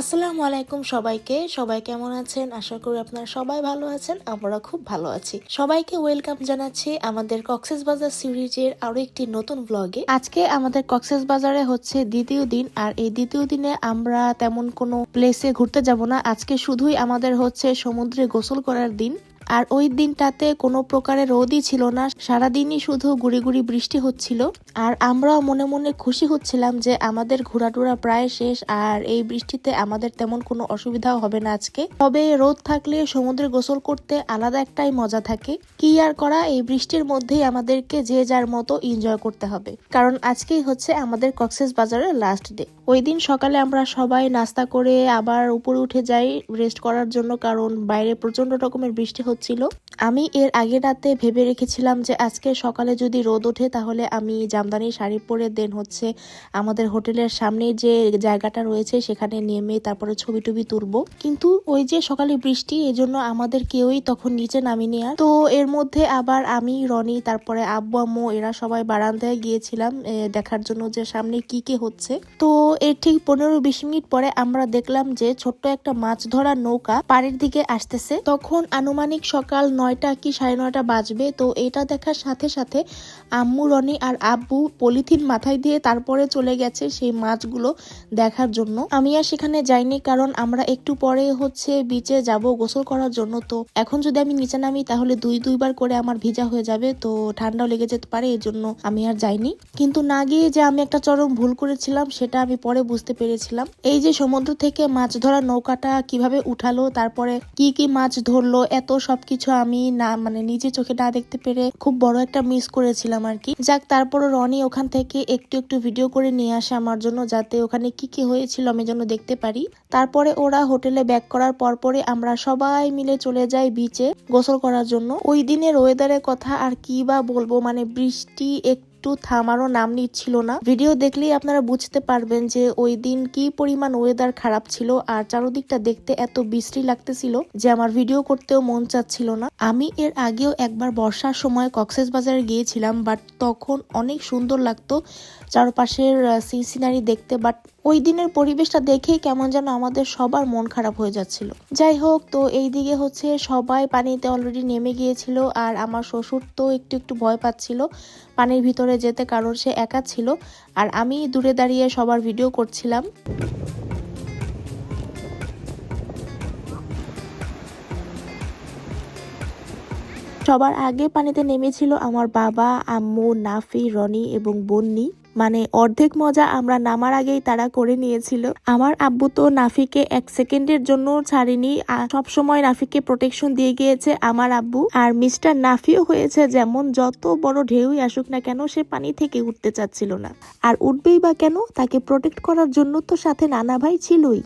আসসালামু আলাইকুম সবাইকে। সবাই কেমন আছেন? আশা করি আপনারা সবাই ভালো আছেন, আমরা খুব ভালো আছি। সবাইকে ওয়েলকাম জানাচ্ছি আমাদের কক্সেস বাজার সিরিজের আরও একটি নতুন ব্লগে আজকে আমাদের কক্সেস বাজারে হচ্ছে দ্বিতীয় দিন, আর এই দ্বিতীয় দিনে আমরা তেমন কোনো প্লেসে ঘুরতে যাব না। আজকে শুধুই আমাদের হচ্ছে সমুদ্রে গোসল করার দিন। আর ওই দিনটাতে কোনো প্রকারের রোদই ছিল না। সারাদিনই শুধু গুড়ি গুড়ি বৃষ্টি হচ্ছিল। আর আমরাও মনে মনে খুশি হচ্ছিলাম যে আমাদের ঘোরাটোরা প্রায় শেষ আর এই বৃষ্টিতে আমাদের তেমন কোনো অসুবিধাও হবে না আজকে। তবে রোদ থাকলে সমুদ্রে গোসল করতে আলাদা একটাই মজা থাকে। কি আর করা, এই বৃষ্টির মধ্যেই আমাদেরকে যে যার মতো এনজয় করতে হবে। কারণ আজকেই হচ্ছে আমাদের কক্সেস বাজারের লাস্ট ডে ওই দিন সকালে আমরা সবাই নাস্তা করে আবার উপরে উঠে যাই রেস্ট করার জন্য, কারণ বাইরে প্রচণ্ড রকমের বৃষ্টি হচ্ছিল। আমি এর আগে রাতে ভেবে রেখেছিলাম যে আজকে সকালে যদি রোদ ওঠে তাহলে আমি জামদানি শাড়ি পরে দেন হচ্ছে আমাদের হোটেলের সামনে যে জায়গাটা রয়েছে সেখানে নেমে তারপরে ছবি টবি তুলবো। কিন্তু ওই যে সকালে বৃষ্টি, এজন্য আমাদের কেউই তখন নিচে নামিনি আর। তো এর মধ্যে আবার আমি, রনি, তারপরে আব্বু, আম্মু এরা সবাই বারান্দায় গিয়েছিলাম দেখার জন্য যে সামনে কি কি হচ্ছে। তো এর ঠিক পনেরো বিশ মিনিট পরে আমরা দেখলাম যে ছোট্ট একটা মাছ ধরার নৌকা পাড়ের দিকে আসতেছে। তখন আনুমানিক সকাল নয়টা কি সাড়ে নয়টা বাজবে? তো এটা দেখার সাথে সাথে আম্মু রনি আর আব্বু পলিথিন মাথায় দিয়ে তারপরে চলে গেছে সেই মাছগুলো দেখার জন্য। আমি আর সেখানে যাইনি কারণ আমরা একটু পরে হচ্ছে বিচে যাব গোসল করার জন্য। তো এখন যদি আমি নিচে নামি তাহলে দুই দুইবার করে আমার ভিজা হয়ে যাবে। তো ঠান্ডাও লেগে যেতে পারে এর জন্য আমি আর যাইনি। কিন্তু না গিয়ে যে আমি একটা চরম ভুল করেছিলাম সেটা আমি পরে বুঝতে পেরেছিলাম। এই যে সমুদ্র থেকে মাছ ধরা নৌকাটা কীভাবে উঠালো, তারপরে কি কি মাছ ধরলো, এত সবকিছু আমি না মানে নিজে চোখে না দেখতে পেরে খুব বড় একটা মিস করেছিলাম আর কি। যাক, তারপরও রনি ওখান থেকে একটু একটু ভিডিও করে নিয়ে আসে আমার জন্য, যাতে ওখানে কি কি হয়েছিল আমি যেন দেখতে পারি। তারপরে ওরা হোটেলে ব্যাক করার পরপরে আমরা সবাই মিলে চলে যাই বিচে গোসল করার জন্য। ওই দিনের ওয়েদারের কথা আর কি বা বলব মানে বৃষ্টি একটু থামারও নাম নিচ্ছিল না। ভিডিও দেখলেই আপনারা বুঝতে পারবেন যে ওই দিন কি পরিমাণ ওয়েদার খারাপ ছিল আর চারোদিকটা দেখতে এত বিশ্রী লাগতেছিল যে আমার ভিডিও করতেও মন চাচ্ছিল না। আমি এর আগেও একবার বর্ষার সময় কক্সেস বাজারে গিয়েছিলাম বাট তখন অনেক সুন্দর লাগতো চারপাশের সিনসিনারি দেখতে বাট ওই দিনের পরিবেশটা দেখেই কেমন যেন আমাদের সবার মন খারাপ হয়ে যাচ্ছিল। যাই হোক, তো এই দিকে হচ্ছে সবাই পানিতে অলরেডি নেমে গিয়েছিল আর আমার শ্বশুর তো একটু একটু ভয় পাচ্ছিল পানির ভিতরে যেতে কারণ সে একা ছিল আর আমি দূরে দাঁড়িয়ে সবার ভিডিও করছিলাম। সবার আগে পানিতে নেমেছিল আমার বাবা, আম্মু, নাফি, রনি এবং বন্নি। মানে অর্ধেক মজা আমরা নামার আগেই তারা করে নিয়েছিল। আমার আব্বু তো নাফিকে এক সেকেন্ডের জন্য ছাড়েনি। সব সময় নাফিকে প্রোটেকশন দিয়ে গিয়েছে আমার আব্বু। আর মিস্টার নাফিও হয়েছে যেমন যত বড় ঢেউই আসুক না কেন সে পানি থেকে উঠতে চাচ্ছিল না। আর উঠবেই বা কেন? তাকে প্রোটেক্ট করার জন্য তো সাথে নানা ভাই ছিলই।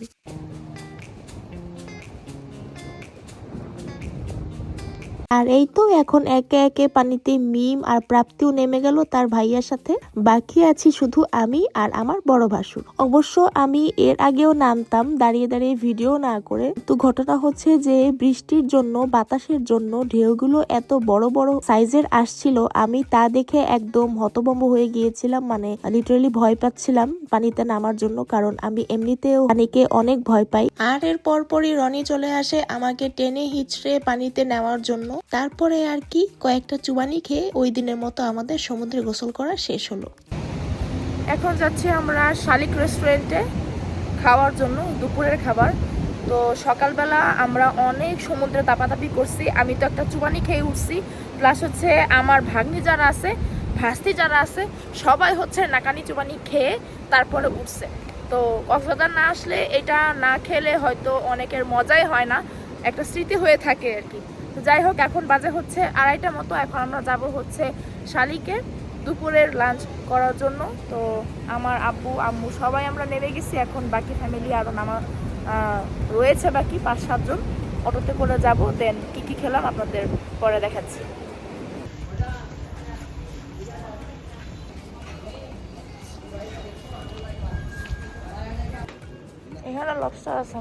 আর এই তো এখন একে একে পানিতে মিম আর প্রাপ্তিও নেমে গেল তার ভাইয়ার সাথে। বাকি আছি শুধু আমি আর আমার বড় ভাসুর। অবশ্য আমি এর আগেও নামতাম, দাঁড়িয়ে দাঁড়িয়ে ভিডিও না করে। তো ঘটনা হচ্ছে যে বৃষ্টির জন্য, বাতাসের জন্য ঢেউগুলো এত বড় বড় সাইজের আসছিল, আমি তা দেখে একদম হতভম্ব হয়ে গিয়েছিলাম। মানে লিটারালি ভয় পাচ্ছিলাম পানিতে নামার জন্য, কারণ আমি এমনিতেও পানিকে অনেক ভয় পাই। আর এর পরপরই রনি চলে আসে আমাকে টেনে হিচড়ে পানিতে নেওয়ার জন্য। তারপরে আর কি কয়েকটা চুবানি খেয়ে ওই দিনের মতো আমাদের সমুদ্রে গোসল করা শেষ হলো। এখন যাচ্ছি আমরা শালিক রেস্টুরেন্টে খাওয়ার জন্য, দুপুরের খাবার। তো সকালবেলা আমরা অনেক সমুদ্রে দাপাদাপি করছি। আমি তো একটা চুবানি খেয়ে উঠছি। প্লাস হচ্ছে আমার ভাগ্নি যারা আছে, ভাস্তি যারা আছে, সবাই হচ্ছে নাকানি চুবানি খেয়ে তারপরে উঠছে। তো কক্সবাজার না আসলে এটা না খেলে হয়তো অনেকের মজাই হয় না। একটা স্মৃতি হয়ে থাকে আর কি। তো যাই হোক, এখন বাজে হচ্ছে আড়াইটা মতো। এখন আমরা যাব হচ্ছে শালিকে দুপুরের লাঞ্চ করার জন্য। তো আমার আব্বু, আম্মু সবাই আমরা নেমে গেছি। এখন বাকি ফ্যামিলি আরও নামা রয়েছে বাকি পাঁচ সাতজন অটোতে করে যাব দেন কি কি খেলাম আপনাদের পরে দেখাচ্ছি। এখানে লবস্টার আছে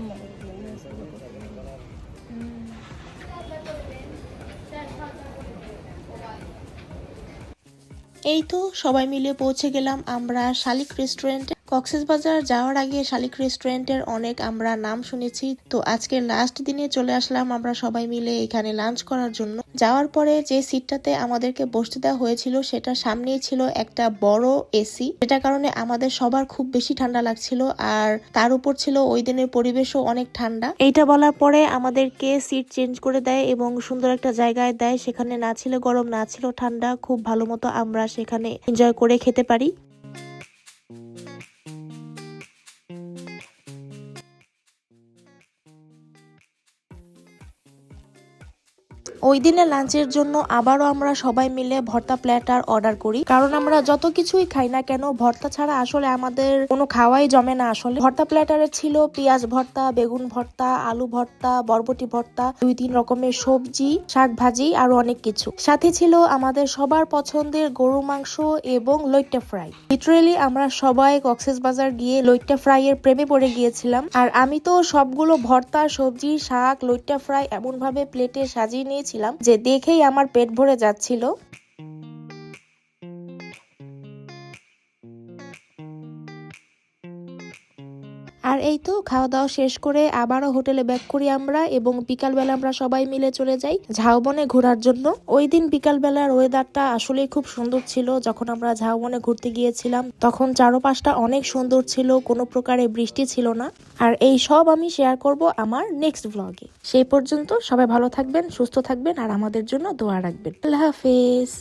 এই তো সবাই মিলে পৌঁছে গেলাম আমরা শালিক রেস্টুরেন্টে কক্সবাজার যাওয়ার আগে শালিক রেস্টুরেন্টের অনেক আমরা নাম শুনেছি। তো আজকে লাস্ট দিনে চলে আসলাম আমরা সবাই মিলে এখানে লাঞ্চ করার জন্য। যাওয়ার পরে যে সিটটাতে আমাদেরকে বসতে দেওয়া হয়েছিল সেটা সামনেই ছিল একটা বড় এসি যেটার কারণে আমাদের সবার খুব বেশি ঠান্ডা লাগছিল আর তার উপর ছিল ওই দিনের পরিবেশও অনেক ঠান্ডা। এইটা বলার পরে আমাদেরকে সিট চেঞ্জ করে দেয় এবং সুন্দর একটা জায়গায় দেয়। সেখানে না ছিল গরম, না ছিল ঠান্ডা। খুব ভালো মতো আমরা সেখানে এনজয় করে খেতে পারি। ওই দিনে লাঞ্চের জন্য আবারও আমরা সবাই মিলে ভর্তা প্ল্যাটার অর্ডার করি। কারণ আমরা যত কিছুই খাই না কেন, ভর্তা ছাড়া আসলে আমাদের কোনো খাওয়াই জমে না আসলে। ভর্তা প্ল্যাটারে ছিল পেঁয়াজ ভর্তা, বেগুন ভর্তা, আলু ভর্তা, বরবটি ভর্তা, দুই তিন রকমের সবজি, শাক ভাজি, আরও অনেক কিছু। সাথে ছিল আমাদের সবার পছন্দের গরু মাংস এবং লইট্টা ফ্রাই। লিটারেলি আমরা সবাই কক্সেস বাজার গিয়ে লইট্টা ফ্রাই এর প্রেমে পড়ে গিয়েছিলাম। আর আমি তো সবগুলো ভর্তা, সবজি, শাক, লইট্টা ফ্রাই এমন ভাবে প্লেটে সাজিয়ে নিয়েছিলাম যে দেখেই আমার পেট ভরে যাচ্ছিল। আর এই তো খাওয়া দাওয়া শেষ করে আবারও হোটেলে ব্যাক করি আমরা এবং বিকালবেলা আমরা সবাই মিলে চলে যাই ঝাউবনে ঘোরার জন্য। ওই দিন বিকালবেলার ওয়েদারটা আসলেই খুব সুন্দর ছিল। যখন আমরা ঝাউবনে ঘুরতে গিয়েছিলাম, তখন চারপাশটা অনেক সুন্দর ছিল, কোনো প্রকারে বৃষ্টি ছিল না। আর এই সব আমি শেয়ার করব আমার নেক্সট ব্লগে সেই পর্যন্ত সবাই ভালো থাকবেন, সুস্থ থাকবেন, আর আমাদের জন্য দোয়া রাখবেন। আল্লাহ হাফেজ।